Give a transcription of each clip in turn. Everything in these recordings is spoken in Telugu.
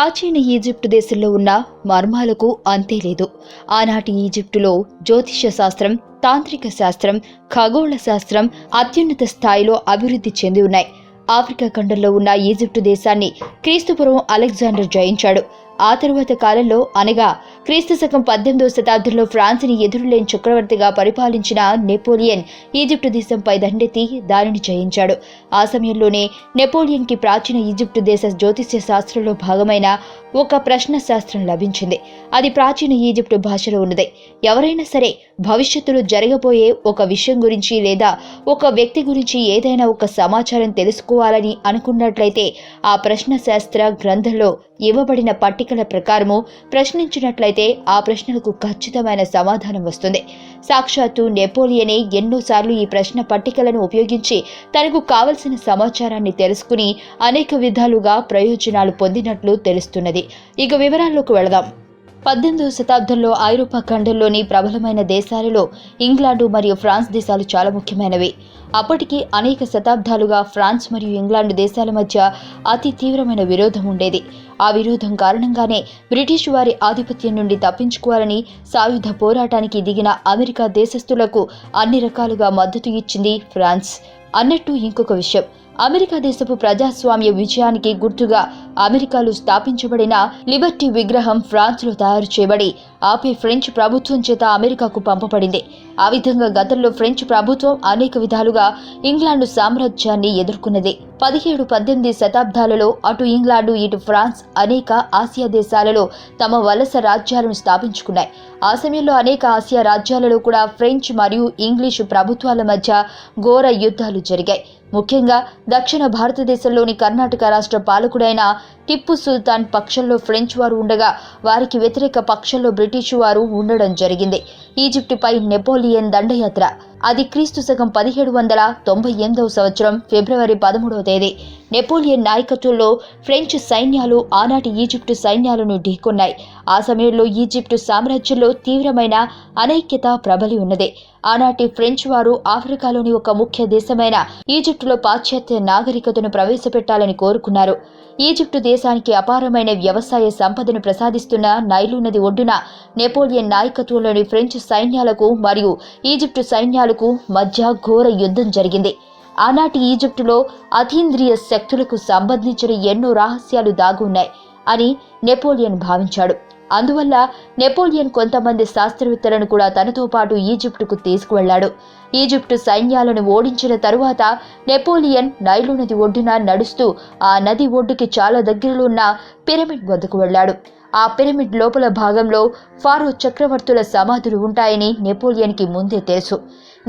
ప్రాచీన ఈజిప్టు దేశంలో ఉన్న మర్మాలకు అంతే లేదు. ఆనాటి ఈజిప్టులో జ్యోతిష్య శాస్త్రం తాంత్రిక శాస్త్రం ఖగోళ శాస్త్రం అత్యున్నత స్థాయిలో అభివృద్ధి చెంది ఉన్నాయి. ఆఫ్రికా ఖండంలో ఉన్న ఈజిప్టు దేశాన్ని క్రీస్తుపురం అలెగ్జాండర్ జయించాడు. ఆ తరువాత కాలంలో అనగా క్రీస్తు శకం పద్దెనిమిదవ శతాబ్దంలో ఫ్రాన్స్ని ఎదురులేని చక్రవర్తిగా పరిపాలించిన నెపోలియన్ ఈజిప్టు దేశంపై దండెత్తి దానిని జయించాడు. ఆ సమయంలోనే నెపోలియన్కి ప్రాచీన ఈజిప్టు దేశ జ్యోతిష్య శాస్త్రంలో భాగమైన ఒక ప్రశ్న శాస్త్రం లభించింది. అది ప్రాచీన ఈజిప్టు భాషలో ఉన్నది. ఎవరైనా సరే భవిష్యత్తులో జరగబోయే ఒక విషయం గురించి లేదా ఒక వ్యక్తి గురించి ఏదైనా ఒక సమాచారం తెలుసుకోవాలని అనుకున్నట్లయితే ఆ ప్రశ్న శాస్త్ర గ్రంథంలో ఇవ్వబడిన పట్టిక పట్టికల ప్రకారము ప్రశ్నించినట్లయితే ఆ ప్రశ్నలకు ఖచ్చితమైన సమాధానం వస్తుంది. సాక్షాత్తు నెపోలియనే ఎన్నోసార్లు ఈ ప్రశ్న పట్టికలను ఉపయోగించి తనకు కావలసిన సమాచారాన్ని తెలుసుకుని అనేక విధాలుగా ప్రయోజనాలు పొందినట్లు తెలుస్తున్నది. ఇక వివరాల్లోకి వెళదాం. పద్దెనిమిదవ శతాబ్దంలో ఐరోపా ఖండంలోని ప్రబలమైన దేశాలలో ఇంగ్లాండు మరియు ఫ్రాన్స్ దేశాలు చాలా ముఖ్యమైనవి. అప్పటికి అనేక శతాబ్దాలుగా ఫ్రాన్స్ మరియు ఇంగ్లాండ్ దేశాల మధ్య అతి తీవ్రమైన విరోధం ఉండేది. ఆ విరోధం కారణంగానే బ్రిటిష్ వారి ఆధిపత్యం నుండి తప్పించుకోవాలని సాయుధ పోరాటానికి దిగిన అమెరికా దేశస్థులకు అన్ని రకాలుగా మద్దతు ఇచ్చింది ఫ్రాన్స్. అన్నట్టు ఇంకొక విషయం. అమెరికా దేశపు ప్రజాస్వామ్య విజయానికి గుర్తుగా అమెరికాలో స్థాపించబడిన లిబర్టీ విగ్రహం ఫ్రాన్స్లో తయారు చేయబడి ఆపై ఫ్రెంచ్ ప్రభుత్వం చేత అమెరికాకు పంపబడింది. ఆ విధంగా గతంలో ఫ్రెంచ్ ప్రభుత్వం అనేక విధాలుగా ఇంగ్లాండు సామ్రాజ్యాన్ని ఎదుర్కొన్నది. పదిహేడు పద్దెనిమిది శతాబ్దాలలో అటు ఇంగ్లాండు ఇటు ఫ్రాన్స్ అనేక ఆసియా దేశాలలో తమ వలస రాజ్యాలను స్థాపించుకున్నాయి. ఆ సమయంలో అనేక ఆసియా రాజ్యాలలో కూడా ఫ్రెంచ్ మరియు ఇంగ్లీషు ప్రభుత్వాల మధ్య ఘోర యుద్ధాలు జరిగాయి. ముఖ్యంగా దక్షిణ భారతదేశంలోని కర్ణాటక రాష్ట్ర పాలకుడైన టిప్పు సుల్తాన్ పక్షంలో ఫ్రెంచ్ వారు ఉండగా వారికి వ్యతిరేక పక్షంలో బ్రిటిష్ వారు ఉండడం జరిగింది. ఈజిప్టుపై నెపోలియన్ దండయాత్ర అది క్రీస్తు శకం పదిహేడు వందల తొంభై ఎనిమిదవ సంవత్సరం ఫిబ్రవరి పదమూడవ తేదీ. నెపోలియన్ నాయకత్వంలో ఫ్రెంచ్ సైన్యాలు ఆనాటి ఈజిప్టు సైన్యాలను ఢీకొన్నాయి. ఆ సమయంలో ఈజిప్టు సామ్రాజ్యంలో తీవ్రమైన అనైక్యత ప్రబలి ఉన్నది. ఆనాటి ఫ్రెంచ్ వారు ఆఫ్రికాలోని ఒక ముఖ్య దేశమైన ఈజిప్టులో పాశ్చాత్య నాగరికతను ప్రవేశపెట్టాలని కోరుకున్నారు. ఈజిప్టు దేశానికి అపారమైన వ్యవసాయ సంపదను ప్రసాదిస్తున్న నైలు నది ఒడ్డున నెపోలియన్ నాయకత్వంలోని ఫ్రెంచ్ సైన్యాలకు మరియు ఈజిప్టు సైన్యాలు సైన్యాలకు మధ్య ఘోర యుద్ధం జరిగింది. ఆనాటి ఈజిప్టులో అతీంద్రియ శక్తులకు సంబంధించిన ఎన్నో రహస్యాలు దాగున్నాయి అని నెపోలియన్ భావించాడు. అందువల్ల నెపోలియన్ కొంతమంది శాస్త్రవేత్తలను కూడా తనతో పాటు ఈజిప్టుకు తీసుకువెళ్ళాడు. ఈజిప్టు సైన్యాలను ఓడించిన తరువాత నెపోలియన్ నైలు నది ఒడ్డున నడుస్తూ ఆ నది ఒడ్డుకి చాలా దగ్గరలో ఉన్న పిరమిడ్ వద్దకు వెళ్ళాడు. ఆ పిరమిడ్ లోపల భాగంలో ఫారో చక్రవర్తుల సమాధులు ఉంటాయని నెపోలియన్కి ముందే తెలుసు.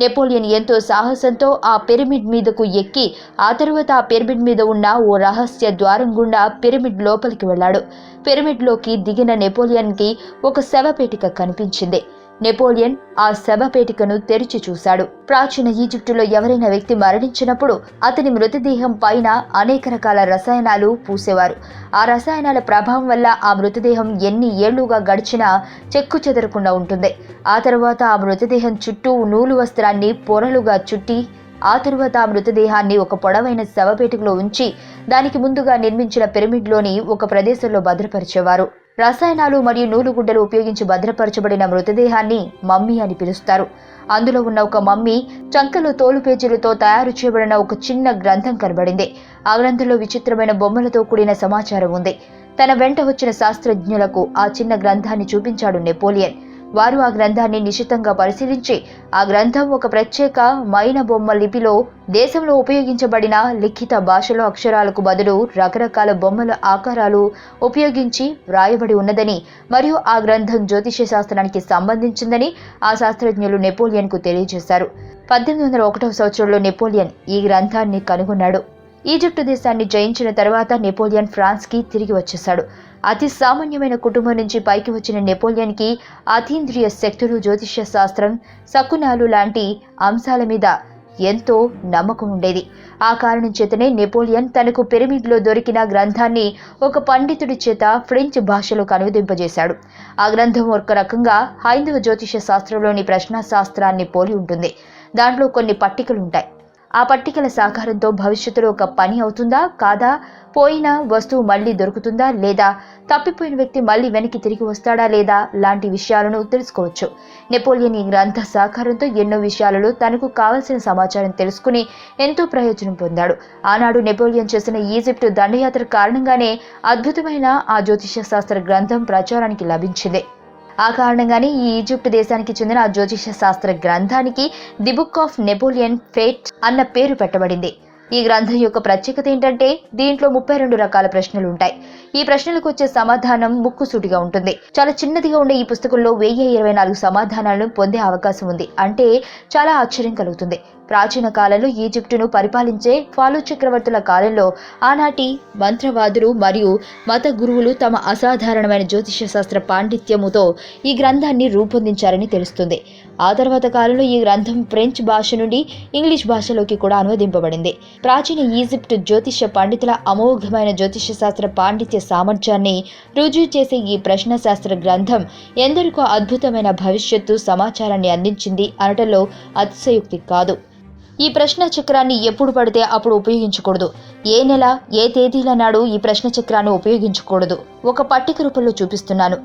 నెపోలియన్ ఎంతో సాహసంతో ఆ పిరమిడ్ మీదకు ఎక్కి ఆ తరువాత ఆ పిరమిడ్ మీద ఉన్న ఓ రహస్య ద్వారం గుండా పిరమిడ్ లోపలికి వెళ్ళాడు. పిరమిడ్లోకి దిగిన నెపోలియన్కి ఒక శవపేటిక కనిపించింది. నెపోలియన్ ఆ శవపేటికను తెరిచి చూశాడు. ప్రాచీన ఈజిప్టులో ఎవరైనా వ్యక్తి మరణించినప్పుడు అతని మృతదేహం పైన అనేక రకాల రసాయనాలు పూసేవారు. ఆ రసాయనాల ప్రభావం వల్ల ఆ మృతదేహం ఎన్ని ఏళ్ళుగా గడిచినా చెక్కు చెదరకుండా ఉంటుంది. ఆ తర్వాత ఆ మృతదేహం చుట్టూ నూలు వస్త్రాన్ని పొరలుగా చుట్టి ఆ తరువాత ఆ మృతదేహాన్ని ఒక పొడవైన శవపేటికలో ఉంచి దానికి ముందుగా నిర్మించిన పిరమిడ్లోని ఒక ప్రదేశంలో భద్రపరిచేవారు. రసాయనాలు మరియు నూలుగుడ్డలు ఉపయోగించి భద్రపరచబడిన మృతదేహాన్ని మమ్మీ అని పిలుస్తారు. అందులో ఉన్న ఒక మమ్మీ చంకలు తోలు పేజీలతో తయారు చేయబడిన ఒక చిన్న గ్రంథం కనబడింది. ఆ గ్రంథంలో విచిత్రమైన బొమ్మలతో కూడిన సమాచారం ఉంది. తన వెంట వచ్చిన శాస్త్రజ్ఞులకు ఆ చిన్న గ్రంథాన్ని చూపించాడు నెపోలియన్. వారు ఆ గ్రంథాన్ని నిశితంగా పరిశీలించి ఆ గ్రంథం ఒక ప్రత్యేక మైన బొమ్మ లిపిలో దేశంలో ఉపయోగించబడిన లిఖిత భాషలో అక్షరాలకు బదులు రకరకాల బొమ్మల ఆకారాలు ఉపయోగించి వ్రాయబడి ఉన్నదని మరియు ఆ గ్రంథం జ్యోతిష శాస్త్రానికి సంబంధించిందని ఆ శాస్త్రజ్ఞులు నెపోలియన్కు తెలియజేశారు. పద్దెనిమిది వందల ఒకటవ సంవత్సరంలో నెపోలియన్ ఈ గ్రంథాన్ని కనుగొన్నాడు. ఈజిప్టు దేశాన్ని జయించిన తర్వాత నెపోలియన్ ఫ్రాన్స్కి తిరిగి వచ్చేశాడు. అతి సామాన్యమైన కుటుంబం నుంచి పైకి వచ్చిన నెపోలియన్కి అతీంద్రియ శక్తులు జ్యోతిష్య శాస్త్రం శకునాలు లాంటి అంశాల మీద ఎంతో నమ్మకం ఉండేది. ఆ కారణం చేతనే నెపోలియన్ తనకు పిరమిడ్లో దొరికిన గ్రంథాన్ని ఒక పండితుడి చేత ఫ్రెంచ్ భాషలో కనుదింపజేశాడు ఆ గ్రంథం ఒక రకంగా హైందవ జ్యోతిష శాస్త్రంలోని ప్రశ్న శాస్త్రాన్ని పోలి ఉంటుంది. దాంట్లో కొన్ని పట్టికలు ఉంటాయి. ఆ పట్టికల సహకారంతో భవిష్యత్తులో ఒక పని అవుతుందా? కాదా? పోయిన వస్తువు మళ్ళీ దొరుకుతుందా? లేదా? తప్పిపోయిన వ్యక్తి మళ్ళీ వెనక్కి తిరిగి వస్తాడా లేదా? లాంటి విషయాలను తెలుసుకోవచ్చు. నెపోలియన్ ఈ గ్రంథ సహకారంతో ఎన్నో విషయాలలో తనకు కావలసిన సమాచారం తెలుసుకుని ఎంతో ప్రయోజనం పొందాడు. ఆనాడు నెపోలియన్ చేసిన ఈజిప్టు దండయాత్ర కారణంగానే అద్భుతమైన ఆ జ్యోతిష శాస్త్ర గ్రంథం ప్రచారానికి లభించింది. ఆ కారణంగానే ఈ ఈజిప్ట్ దేశానికి చెందిన ఆ జ్యోతిష శాస్త్ర గ్రంథానికి the book of Napoleon fate అన్న పేరు పెట్టబడింది. ఈ గ్రంథం యొక్క ప్రత్యేకత ఏంటంటే దీంట్లో ముప్పై రెండు రకాల ప్రశ్నలు ఉంటాయి ఈ ప్రశ్నలకు వచ్చే సమాధానం ముక్కుసూటిగా ఉంటుంది. చాలా చిన్నదిగా ఉండే ఈ పుస్తకంలో వెయ్యి ఇరవై నాలుగు సమాధానాలను పొందే అవకాశం ఉంది. అంటే చాలా ఆశ్చర్యం కలుగుతుంది. ప్రాచీన కాలంలో ఈజిప్టును పరిపాలించే ఫాలో చక్రవర్తుల కాలంలో ఆనాటి మంత్రవాదులు మరియు మత గురువులు తమ అసాధారణమైన జ్యోతిష శాస్త్ర పాండిత్యముతో ఈ గ్రంథాన్ని రూపొందించారని తెలుస్తుంది. ఆ తర్వాత కాలంలో ఈ గ్రంథం ఫ్రెంచ్ భాష నుండి ఇంగ్లీష్ భాషలోకి కూడా అనువదింపబడింది. ప్రాచీన ఈజిప్ట్ జ్యోతిష పండితుల అమోఘమైన జ్యోతిష శాస్త్ర పాండిత్య సామర్థ్యాన్ని రుజువు చేసే ఈ ప్రశ్న శాస్త్ర గ్రంథం ఎందరికో అద్భుతమైన భవిష్యత్తు సమాచారాన్ని అందించింది అనటంలో అతిశయోక్తి కాదు. ఈ ప్రశ్న చక్రాన్ని ఎప్పుడు పడితే అప్పుడు ఉపయోగించకూడదు. ఏ నెల ఏ తేదీల నాడు ఈ ప్రశ్న చక్రాన్ని ఉపయోగించకూడదు. ఒక పట్టిక రూపంలో చూపిస్తున్నాను.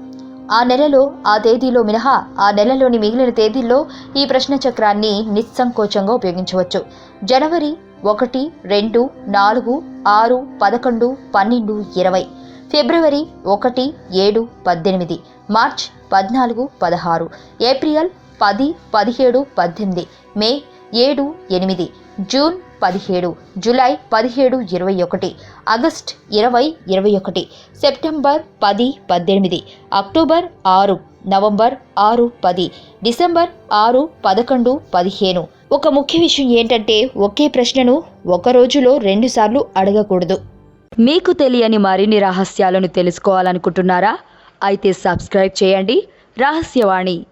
ఆ నెలలో ఆ తేదీలో మినహా ఆ నెలలోని మిగిలిన తేదీల్లో ఈ ప్రశ్న చక్రాన్ని నిస్సంకోచంగా ఉపయోగించవచ్చు. జనవరి ఒకటి రెండు నాలుగు ఆరు పదకొండు పన్నెండు ఇరవై. ఫిబ్రవరి ఒకటి ఏడు పద్దెనిమిది. మార్చ్ పద్నాలుగు పదహారు. ఏప్రిల్ పది పదిహేడు పద్దెనిమిది. మే ఏడు ఎనిమిది జూన్ పదిహేడు జూలై పదిహేడు ఇరవై ఒకటి ఆగస్ట్ ఇరవై ఇరవై ఒకటి సెప్టెంబర్ పది పద్దెనిమిది అక్టోబర్ ఆరు నవంబర్ ఆరు పది డిసెంబర్ ఆరు పదకొండు పదిహేను. ఒక ముఖ్య విషయం ఏంటంటే ఒకే ప్రశ్నను ఒక రోజులో రెండుసార్లు అడగకూడదు. మీకు తెలియని మరిన్ని రహస్యాలను తెలుసుకోవాలనుకుంటున్నారా? అయితే సబ్స్క్రైబ్ చేయండి. రహస్యవాణి.